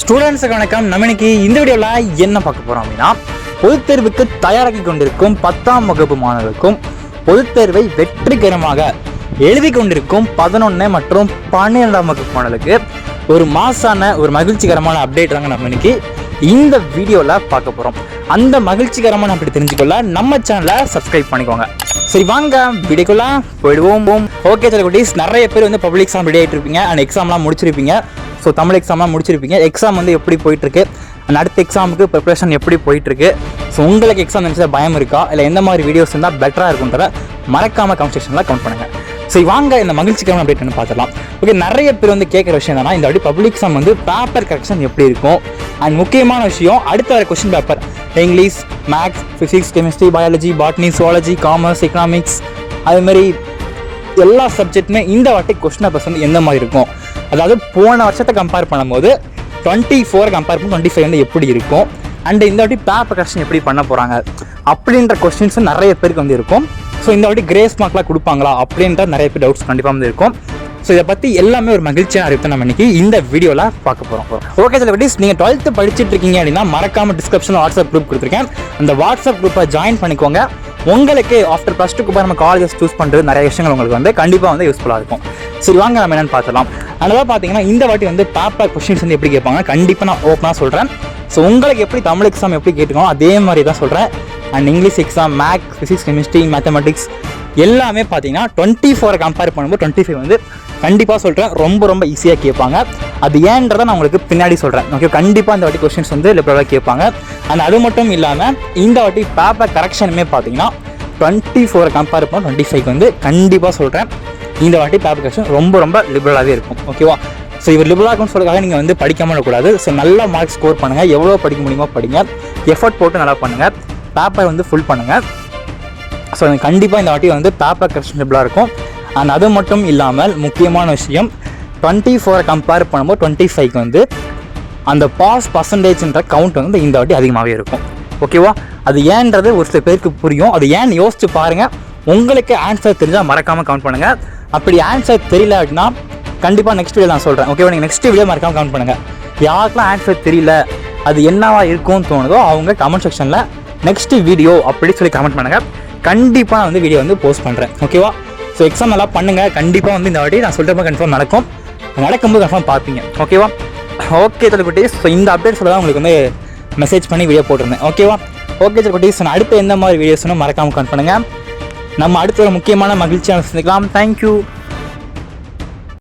ஸ்டூடெண்ட்ஸுக்கு வணக்கம். நம்ம இன்னைக்கு இந்த வீடியோவில் என்ன பார்க்க போகிறோம் அப்படின்னா பொதுத் தேர்வுக்கு தயாராகி கொண்டிருக்கும் பத்தாம் வகுப்பு மாணவர்களுக்கும் பொதுத் தேர்வை வெற்றிகரமாக எழுதி கொண்டிருக்கும் பதினொன்று மற்றும் பன்னிரெண்டாம் வகுப்பு மாணவர்களுக்கு ஒரு மாசான ஒரு மகிழ்ச்சிகரமான அப்டேட் தாங்க நம்ம இன்னைக்கு இந்த வீடியோவில் பார்க்க போகிறோம் அந்த மகிழ்ச்சிகரமான அப்படி தெரிஞ்சுக்கொள்ள நம்ம சேனலை சப்ஸ்கிரைப் பண்ணிக்கோங்க. சரி வாங்க வீடியோக்குள்ளே போயிடுவோம். ஓகே சார் குட்டீஸ் நிறைய பேர் வந்து பப்ளிக் எக்ஸாம் ரெடி ஆகிட்டு இருப்பீங்க அண்ட் எக்ஸாம்லாம் முடிச்சிருப்பீங்க. ஸோ தமிழ் எக்ஸாமாக முடிச்சிருப்பீங்க. எக்ஸாம் வந்து எப்படி போயிட்டுருக்கு? அண்ட் அடுத்த எக்ஸாமுக்கு ப்ரிப்ரேஷன் எப்படி போயிட்டுருக்கு? ஸோ உங்களுக்கு எக்ஸாம் நினச்சா பயம் இருக்கா? இல்லை எந்த மாதிரி வீடியோஸ் இருந்தால் பெட்டராக இருக்குன்றத மறக்காமல் கமெண்ட் செக்ஷனில் கமெண்ட் பண்ணுங்கள் ஸோ வாங்க இந்த மகிழ்ச்சிகரமான அப்டேட் என்ன பார்த்துலாம் ஓகே நிறைய பேர் வந்து கேட்குற விஷயம் என்னன்னா இந்த வாட்டி பப்ளிக் எக்ஸாம் வந்து பேப்பர் கரெக்ஷன் எப்படி இருக்கும்? அண்ட் முக்கியமான விஷயம் அடுத்த வர question paper English maths physics chemistry biology botany zoology commerce economics அதுமாரி எல்லா சப்ஜெக்ட்டுமே இந்த வாட்டி கொஸ்டின் பேப்பர்ஸ் வந்து எந்த மாதிரி இருக்கும்? அதாவது போன வருஷத்தை கம்பேர் பண்ணும்போது டுவெண்ட்டி ஃபோர் கம்பேர் பண்ணி டுவெண்ட்டி ஃபைவ் வந்து எப்படி இருக்கும்? அண்ட் இந்த வாட்டி பேப்பர் கரெக்ஷன் எப்படி பண்ண போகிறாங்க அப்படின்ற கொஸ்டின்ஸ் நிறைய பேருக்கு வந்து இருக்கும். ஸோ இந்த வாட்டி கிரேஸ் மார்க்லாம் கொடுப்பாங்களா? அப்படின்ற நிறைய பேர் டவுட்ஸ் கண்டிப்பாக வந்து இருக்கும். ஸோ இதை பற்றி எல்லாமே ஒரு மகிழ்ச்சியான அறிவித்தை நம்ம இன்னைக்கு இந்த வீடியோவில் பார்க்க போகிறோம் ஓகே சார் குட்டீஸ் நீங்கள் டுவெல்த்து படிச்சுட்டு இருக்கீங்க அப்படின்னா மறக்காமல் டிஸ்கிரிப்ஷன் வாட்ஸ்அப் குரூப் கொடுத்துருக்கேன். அந்த வாட்ஸ்அப் குரூப்பை ஜாயின் பண்ணிக்கோங்க. உங்களுக்கு ஆஃப்டர் ப்ளஸ் டூக்கு நம்ம காலேஜஸ் சூஸ் பண்ணுறது நிறைய விஷயங்கள் உங்களுக்கு வந்து கண்டிப்பாக வந்து யூஸ்ஃபுல்லாக இருக்கும். சரி வாங்க நம்ம என்னென்னு பார்த்துலாம் அதனால பார்த்தீங்கன்னா இந்த வாட்டி வந்து பேப்பர் கொஸ்டின்ஸ் வந்து எப்படி கேட்பாங்க கண்டிப்பாக நான் ஓப்பனாக சொல்கிறேன் ஸோ உங்களுக்கு எப்படி தமிழ் எக்ஸாம் எப்படி கேட்டுக்கணும் அதே மாதிரி தான் சொல்கிறேன் and English exam maths physics chemistry mathematics எல்லாமே பார்த்தீங்கன்னா டுவெண்ட்டி ஃபோரை கம்பேர் பண்ணும்போது டுவெண்ட்டி ஃபைவ் வந்து கண்டிப்பாக சொல்கிறேன் ரொம்ப ரொம்ப ஈஸியாக கேட்பாங்க. அது ஏன்றதை நான் உங்களுக்கு பின்னாடி சொல்கிறேன் ஓகே கண்டிப்பாக இந்த வாட்டி கொஸ்டின்ஸ் வந்து லிபரலாக கேட்பாங்க. அண்ட் அது மட்டும் இல்லாமல் இந்த வாட்டி பேப்பர் கரெக்ஷனுமே பார்த்தீங்கன்னா டுவெண்ட்டி ஃபோரை கம்பேர் பண்ண டுவெண்ட்டி ஃபைவ் வந்து கண்டிப்பாக சொல்கிறேன் இந்த வாட்டி பேப்பர் கலெக்ஷன் ரொம்ப ரொம்ப லிபரலாகவே இருக்கும். ஓகேவா ஸோ இவர் லிபரலாக இருக்கும்னு சொல்கிறதுக்காக நீங்கள் வந்து படிக்காமல் இருக்கக்கூடாது ஸோ நல்லா மார்க் ஸ்கோர் பண்ணுங்கள் எவ்வளோ படிக்க முடியுமோ படிங்க. எஃபர்ட் போட்டு நல்லா பண்ணுங்கள் பேப்பர் வந்து ஃபுல் பண்ணுங்கள் ஸோ கண்டிப்பாக இந்த வாட்டி வந்து பேப்பர் கரெக்ஷனபிளாக இருக்கும். அண்ட் அது மட்டும் இல்லாமல் முக்கியமான விஷயம் டுவெண்ட்டி ஃபோரை கம்பேர் பண்ணும்போது டுவெண்ட்டி ஃபைவ்க்கு வந்து அந்த பாஸ் பர்சன்டேஜ்ன்ற கவுண்ட் வந்து இந்த வாட்டி அதிகமாகவே இருக்கும். ஓகேவா அது ஏன்றது ஒரு சில பேருக்கு புரியும். அது ஏன்னு யோசிச்சு பாருங்கள் உங்களுக்கு ஆன்சர் தெரிஞ்சால் மறக்காமல் கவுண்ட் பண்ணுங்கள் அப்படி ஆன்சர் தெரியல அப்படின்னா கண்டிப்பாக நெக்ஸ்ட் வீடியோ நான் சொல்கிறேன் ஓகேவா நீங்கள் நெக்ஸ்ட் வீடியோ மறக்காமல் கமெண்ட் பண்ணுங்கள் யாருக்கெல்லாம் ஆன்சர் தெரியல அது என்னவா இருக்கும்னு தோணுதோ அவங்க கமெண்ட் செக்ஷனில் நெக்ஸ்ட் வீடியோ அப்படி சொல்லி கமெண்ட் பண்ணுங்கள் கண்டிப்பாக நான் வந்து வீடியோ வந்து போஸ்ட் பண்ணுறேன் ஓகேவா ஸோ எக்ஸாம் நல்லா பண்ணுங்கள் கண்டிப்பாக வந்து இந்த வாட்டி நான் சொல்கிறப்ப கன்ஃபார்ம் நடக்கும். நடக்கும்போது கன்ஃபார்ம் பார்ப்பீங்க. ஓகேவா ஓகே குட்டீஸ். ஸோ இந்த அப்டேட்ஸில் தான் உங்களுக்கு வந்து மெசேஜ் பண்ணி வீடியோ போட்டிருந்தேன். ஓகேவா ஓகே குட்டீஸ். நான் அடுத்து எந்த மாதிரி வீடியோஸ்னு மறக்காமல் கமெண்ட் பண்ணுங்கள் நம்ம அடுத்த ஒரு முக்கியமான மகிழ்ச்சியான சந்திக்கலாம். தேங்க்யூ